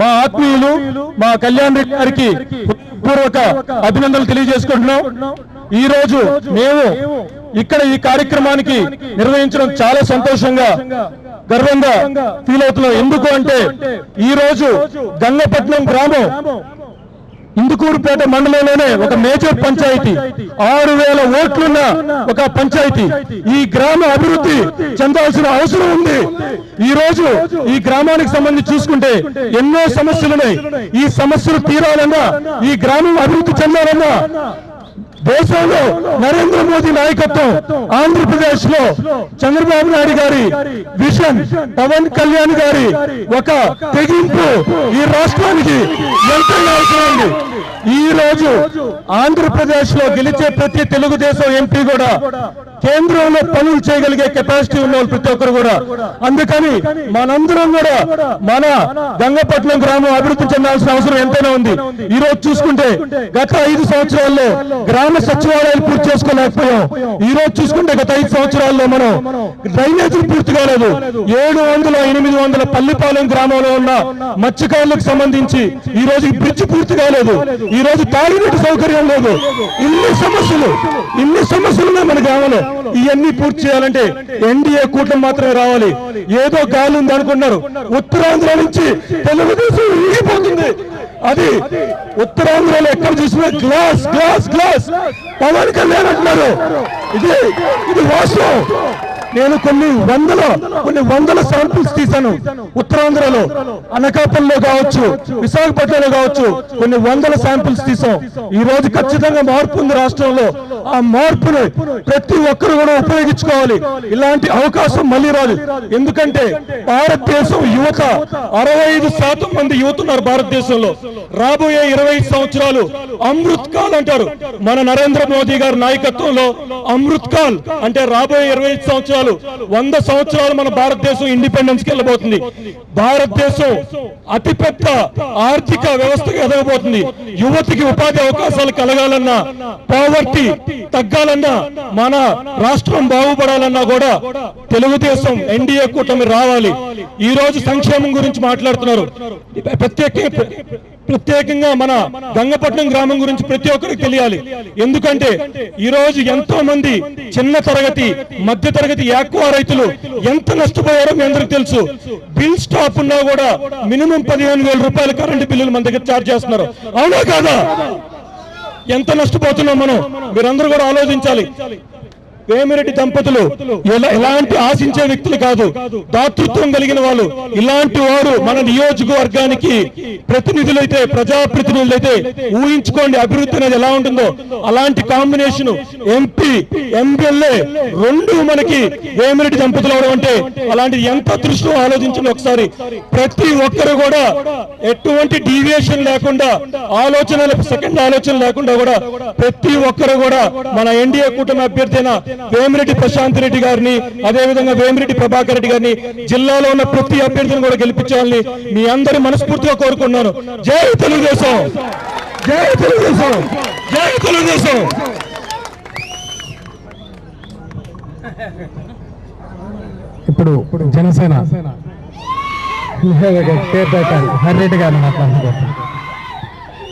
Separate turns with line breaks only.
మా ఆత్మీయులు మా కళ్యాణ్ రెడ్డి గారికి పూర్వక అభినందనలు తెలియజేసుకుంటున్నాం. ఈ రోజు మేము ఇక్కడ ఈ కార్యక్రమానికి నిర్వహించడం చాలా సంతోషంగా గర్వంగా ఫీల్ అవుతున్నాం. ఎందుకు అంటే ఈ రోజు గంగపట్నం గ్రామం ఇందుకూరుపేట మండలంలోనే ఒక మేజర్ పంచాయతీ. ఆరు వేల ఓట్లున్న ఒక పంచాయతీ. ఈ గ్రామ అభివృద్ధి చెందాల్సిన అవసరం ఉంది. ఈ రోజు ఈ గ్రామానికి సంబంధించి చూసుకుంటే ఎన్నో సమస్యలున్నాయి. ఈ సమస్యలు తీరాలన్నా ఈ గ్రామం అభివృద్ధి చెందాలన్నా దేశంలో నరేంద్ర మోదీ నాయకత్వం ఆంధ్రప్రదేశ్లో చంద్రబాబు నాయుడు గారి విషన్ పవన్ కళ్యాణ్ గారి ఒక తెగింపు ఈ రాష్ట్రానికి ఎంతైనా ఈ రోజు ఆంధ్రప్రదేశ్లో గెలిచే ప్రతి తెలుగుదేశం ఎంపీ కూడా కేంద్రంలో పనులు చేయగలిగే కెపాసిటీ ఉన్న వాళ్ళు ప్రతి ఒక్కరు కూడా. అందుకని మనందరం కూడా మన గంగపట్నం గ్రామం అభివృద్ధి చెందాల్సిన అవసరం ఎంతైనా ఉంది. ఈ రోజు చూసుకుంటే గత ఐదు సంవత్సరాల్లో గ్రామ సచివాలయాలు పూర్తి చేసుకోలేకపోయాం. ఈ రోజు చూసుకుంటే గత ఐదు సంవత్సరాల్లో మనం డ్రైనేజీలు పూర్తి కాలేదు. ఏడు వందల ఎనిమిది వందల పల్లిపాలెం గ్రామంలో ఉన్న మత్స్యకారులకు సంబంధించి ఈ రోజు బ్రిడ్జ్ పూర్తి కాలేదు. ఈ రోజు తాగునీటి సౌకర్యం లేదు. ఇన్ని సమస్యలు ఇన్ని సమస్యలు మన గ్రామంలో. ఇవన్నీ పూర్తి చేయాలంటే ఎన్డీఏ కూటమి మాత్రమే రావాలి. ఏదో గాలి ఉంది అనుకున్నారు ఉత్తరాంధ్ర నుంచి తెలుగుదేశం ఊగిపోతుంది. అది ఉత్తరాంధ్రలో ఎక్కడ చూసినా glass glass. Glass. Pawan Kalyan అంటున్నారు. ఇది ఇది వాస్తవం. నేను కొన్ని వందల కొన్ని వందల శాంపిల్స్ తీశాను. ఉత్తరాంధ్రలో అనకాపల్లిలో కావచ్చు విశాఖపట్నంలో కావచ్చు కొన్ని వందల శాంపిల్స్ తీసాం ఈ రోజు ఖచ్చితంగా మార్పు ఉంది రాష్ట్రంలో. ఆ మార్పును ప్రతి ఒక్కరు కూడా ఉపయోగించుకోవాలి. ఇలాంటి అవకాశం మళ్ళీ రాదు. ఎందుకంటే భారతదేశం యువత అరవై ఐదు శాతం మంది యువత ఉన్నారు భారతదేశంలో. రాబోయే ఇరవై సంవత్సరాలు అమృత్ కాల్ అంటారు. మన నరేంద్ర మోదీ గారి నాయకత్వంలో అమృత్ కాల్ అంటే రాబోయే ఇరవై ఐదు సంవత్సరాలు వంద సంవత్సరాలు మన భారతదేశం ఇండిపెండెన్స్కి వెళ్ళబోతుంది. భారతదేశం అతిపెద్ద ఆర్థిక వ్యవస్థకు ఎదగబోతుంది. యువతికి ఉపాధి అవకాశాలు కలగాలన్నా పావర్టీ తగ్గాలన్నా మన రాష్ట్రం బాగుపడాలన్నా కూడా తెలుగుదేశం ఎన్డీఏ కూటమి రావాలి. ఈ రోజు సంక్షేమం గురించి మాట్లాడుతున్నారు. ప్రత్యేక ప్రత్యేకంగా మన గంగపట్నం గ్రామం గురించి ప్రతి ఒక్కరికి తెలియాలి. ఎందుకంటే ఈ రోజు ఎంతో మంది చిన్న తరగతి మధ్య తరగతి యాక్వా రైతులు ఎంత నష్టపోయారో మీ అందరికి తెలుసు. బిల్ స్టాప్ ఉన్నా కూడా మినిమం పదిహేను వేల రూపాయల కరెంటు బిల్లులు మన దగ్గర ఛార్జ్ చేస్తున్నారు. అవునా కాదా? ఎంత నష్టపోతున్నాం మనం? మీరందరూ కూడా ఆలోచించాలి. వేమిరెడ్డి దంపతులు ఎలా- ఎలాంటి ఆశించే వ్యక్తులు కాదు. దాతృత్వం కలిగిన వాళ్ళు. ఇలాంటి వారు మన నియోజకవర్గానికి ప్రతినిధులైతే ప్రజాప్రతినిధులైతే ఊహించుకోండి అభివృద్ధి అనేది ఎలా ఉంటుందో. అలాంటి కాంబినేషన్ ఎంపీ ఎమ్మెల్యే రెండు మనకి వేమిరెడ్డి దంపతులు అవడం అంటే అలాంటి ఎంత అదృష్టం ఆలోచించండి ఒకసారి. ప్రతి ఒక్కరు కూడా ఎటువంటి డీవియేషన్ లేకుండా ఆలోచన సెకండ్ ఆలోచన లేకుండా కూడా ప్రతి ఒక్కరు కూడా మన ఎన్డీఏ కూటమి అభ్యర్థి వేమిరెడ్డి ప్రశాంత్ రెడ్డి గారిని అదే విధంగా వేమిరెడ్డి ప్రభాకర్ రెడ్డి గారిని జిల్లాలో ఉన్న ప్రతి అభ్యర్థిని కూడా గెలిపించాలని మీ అందరి మనస్ఫూర్తిగా కోరుకున్నాను జై తెలుగుదేశం! జై తెలుగుదేశం! జై తెలుగుదేశం!
ఇప్పుడు జనసేన. హరిరెడ్డి గారిని మాట్లాడుకుంటున్నాం